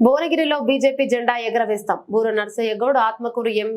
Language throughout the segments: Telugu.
భువనగిరిలో బీజేపీ జెండా ఎగరవేస్తాం. బూర నర్సయ్య గౌడ్ ఆత్మకూరు ఎం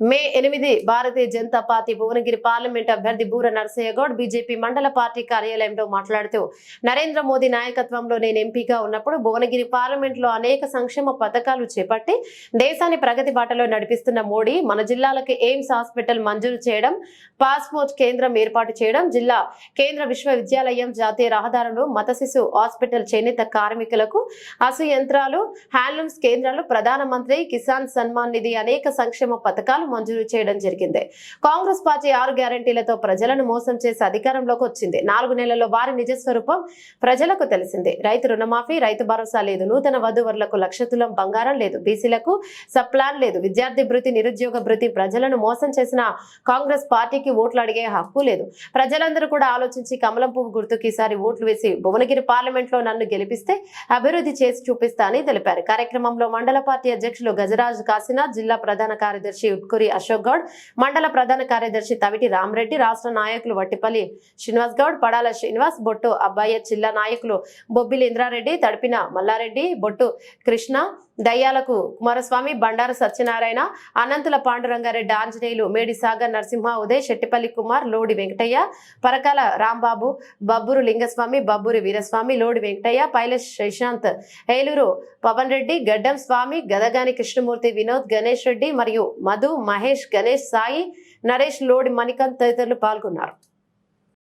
మే ఎనిమిది భారతీయ జనతా పార్టీ భువనగిరి పార్లమెంట్ అభ్యర్థి బూర నర్సయ్య గౌడ్ బీజేపీ మండల పార్టీ కార్యాలయంలో మాట్లాడుతూ నరేంద్ర మోదీ నాయకత్వంలో నేను ఎంపీగా ఉన్నప్పుడు భువనగిరి పార్లమెంట్లో అనేక సంక్షేమ పథకాలు చేపట్టి దేశాన్ని ప్రగతి బాటలో నడిపిస్తున్న మోడీ మన జిల్లాలకు ఎయిమ్స్ హాస్పిటల్ మంజూరు చేయడం పాస్పోర్ట్ కేంద్రం ఏర్పాటు చేయడం జిల్లా కేంద్ర విశ్వవిద్యాలయం జాతీయ రహదారులు మత శిశు హాస్పిటల్ చేనేత కార్మికులకు అసు యంత్రాలు హ్యాండ్లూమ్స్ కేంద్రాలు ప్రధానమంత్రి కిసాన్ సన్మాన్ నిధి అనేక సంక్షేమ పథకాలు మంజూరు చేయడం జరిగింది. కాంగ్రెస్ పార్టీ ఆరు గ్యారంటీలతో ప్రజలను మోసం చేసి అధికారంలోకి వచ్చింది. నాలుగు నెలల్లో వారి నిజ స్వరూపం ప్రజలకు తెలిసింది. రైతు రుణమాఫీ రైతు భరోసా లేదు. నూతన వధువరులకు లక్ష తులం బంగారం లేదు. బీసీలకు సప్లాన్ లేదు. విద్యార్థి భృతి నిరుద్యోగ భృతి ప్రజలను మోసం చేసిన కాంగ్రెస్ పార్టీకి ఓట్లు అడిగే హక్కు లేదు. ప్రజలందరూ కూడా ఆలోచించి కమలం పువ్వు గుర్తుకి ఈసారి ఓట్లు వేసి భువనగిరి పార్లమెంట్లో నన్ను గెలిపిస్తే అభివృద్ధి చేసి చూపిస్తా అని తెలిపారు. కార్యక్రమంలో మండల పార్టీ అధ్యక్షులు గజరాజ్ కాసినా జిల్లా ప్రధాన కార్యదర్శి ఉట్కూరి అశోక్ గౌడ్ మండల ప్రధాన కార్యదర్శి తవిటి రామరెడ్డి రాష్ట్ర నాయకులు వట్టిపల్లి శ్రీనివాస్ గౌడ్ పడాల శ్రీనివాస్ బొట్టు అబ్బాయి జిల్లా నాయకులు బొబ్బిలి ఇంద్రారెడ్డి తడిపిన మల్లారెడ్డి బొట్టు కృష్ణ దయ్యాలకు కుమారస్వామి బండారు సత్యనారాయణ అనంతుల పాండురంగారెడ్డి ఆంజనేయులు మేడి సాగర్ నరసింహ ఉదయ్ శెట్టిపల్లి కుమార్ లోడి వెంకటయ్య పరకాల రాంబాబు బబ్బూరు లింగస్వామి బబ్బూరి వీరస్వామి లోడి వెంకటయ్య పైలస్ శ్రీశాంత్ ఏలూరు పవన్ రెడ్డి గడ్డం స్వామి గదగాని కృష్ణమూర్తి వినోద్ గణేష్ రెడ్డి మరియు మధు మహేష్ గణేష్ సాయి నరేష్ లోడి మణికంత్ తదితరులు పాల్గొన్నారు.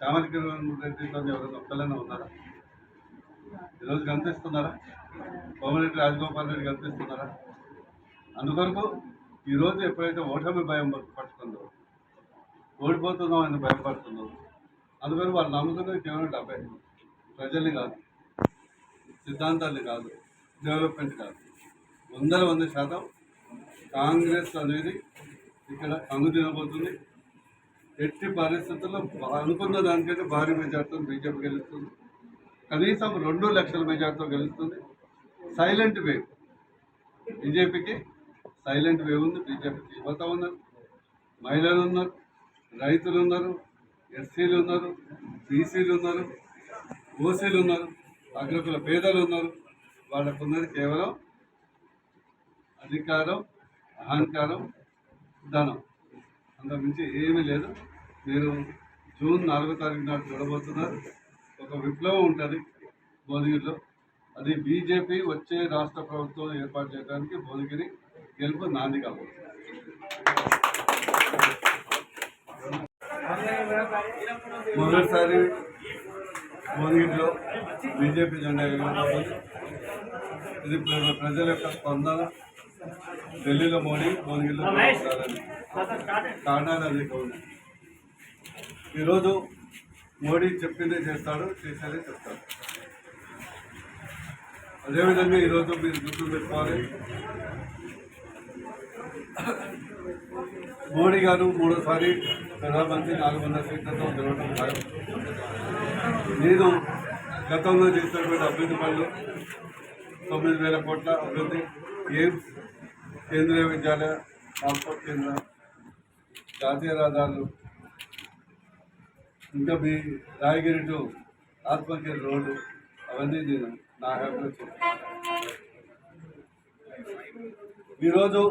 సామాజిక రెడ్డితో ఎవరైనా ఒక్కలైనా ఉన్నారా? ఈరోజు కనిపిస్తున్నారా కోమరెడ్డి రాజగోపాల్ రెడ్డి కనిపిస్తున్నారా అందుకొరకు ఈరోజు ఎప్పుడైతే ఓటమి భయం పడుతుందో ఓడిపోతున్నాం అని భయపడుతుందో అందుకని వాళ్ళు నమ్ముతున్నది కేవలం డబ్బే. ప్రజల్ని కాదు సిద్ధాంతాన్ని కాదు డెవలప్మెంట్ కాదు. వందల వంద శాతం కాంగ్రెస్ అనేది ఇక్కడ కంగు తినబోతుంది. ఎట్టి పరిస్థితుల్లో అనుకున్న దానికంటే భారీ మెజార్టీతో బీజేపీ గెలుస్తుంది. కనీసం రెండు లక్షల మెజార్టీతో గెలుస్తుంది. Silent wave. బీజేపీకి సైలెంట్ వేవ్ ఉంది. బీజేపీకి యువత ఉన్నారు. మహిళలు ఉన్నారు. రైతులు ఉన్నారు. ఎస్సీలు ఉన్నారు. బీసీలు ఉన్నారు. ఓసీలు ఉన్నారు. అగ్రకుల పేదలు ఉన్నారు. వాళ్ళకు ఉన్నది కేవలం అధికారం అహంకారం ధనం. అంత మించి ఏమీ లేదు. మీరు జూన్ నాలుగో తారీఖు నాడు చూడబోతున్నారు. ఒక విప్లవం ఉంటుంది భువనగిరిలో. అది బీజేపీ వచ్చే రాష్ట్ర ప్రభుత్వం ఏర్పాటు చేయడానికి భువనగిరి గెలుపు నాంది కాబోతుంది మొదటిసారి భువనగిరిలో బీజేపీ జెండా ఇది ప్రజల యొక్క స్పందన. ఢిల్లీలో మోడీ భువనగిరిలో కారణాలు ఉన్నాయి ఈరోజు మోడీ చెప్పిందే చేస్తాడు చేసేదే చెప్తాడు. అదేవిధంగా ఈరోజు మీరు గుర్తు పెట్టుకోవాలి. మోడీ గారు మూడోసారి ప్రధానమంత్రి నాలుగు వందల సీట్లతో గెలవడం ఖాయం. నేను గతంలో చేసినటువంటి అభివృద్ధి పనులు తొమ్మిది వేల కోట్ల అభివృద్ధి ఎయిమ్స్ కేంద్రీయ విద్యాలయ ట్రాన్స్పోర్ట్ కేంద్రం జాతీయ రహదారులు ఇంకా మీ రాయగిరి టు ఆత్మగిరి రోడ్డు అవన్నీ నేను నా హ్యాప్లో ఈరోజు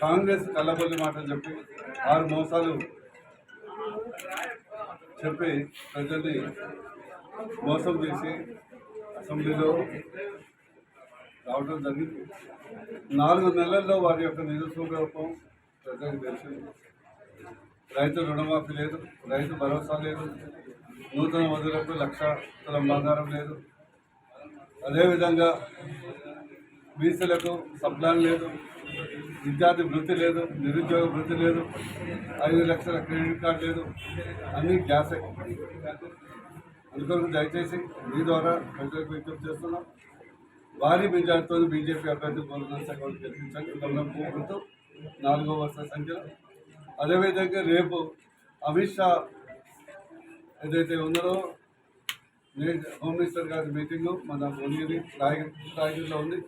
కాంగ్రెస్ కళ్ళబొల్లి మాటలు చెప్పి ఆరు మోసాలు చెప్పి ప్రజల్ని మోసం చేసి అసెంబ్లీలో రావడం జరిగింది. నాలుగు నెలల్లో వారి యొక్క నిరుస్వరూపం ప్రజలకు తెలిసింది. రైతు రుణమాఫీ లేదు రైతు భరోసా లేదు నూతన వధులకు లక్ష తులం బంగారం లేదు. అదేవిధంగా బీసీలకు సబ్లాన్ లేదు విద్యార్థి వృత్తి లేదు నిరుద్యోగ వృత్తి లేదు ఐదు లక్షల క్రెడిట్ కార్డు లేదు అన్నీ గ్యాసే. అందుకొరకు దయచేసి మీ ద్వారా ప్రజలకు విజ్ఞప్తి చేస్తున్నాం. భారీ మెజార్టీతో బీజేపీ అభ్యర్థి బోధన సంఘం గెలిపించండి గమనం నాలుగో వరుస సంఖ్యలో అదేవిధంగా రేపు అమిత్ షా ఏదైతే ఉందో మే- హోమ్ మినిస్టర్ గారి మీటింగు మన భువనగిరి రాయగిరిలో ఉంది.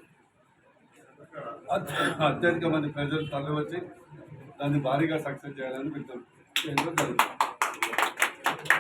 అత్యధిక మంది ప్రజలు తరలివచ్చి దాన్ని భారీగా సక్సెస్ చేయాలని విజ్ఞప్తి చేయడం జరుగుతుంది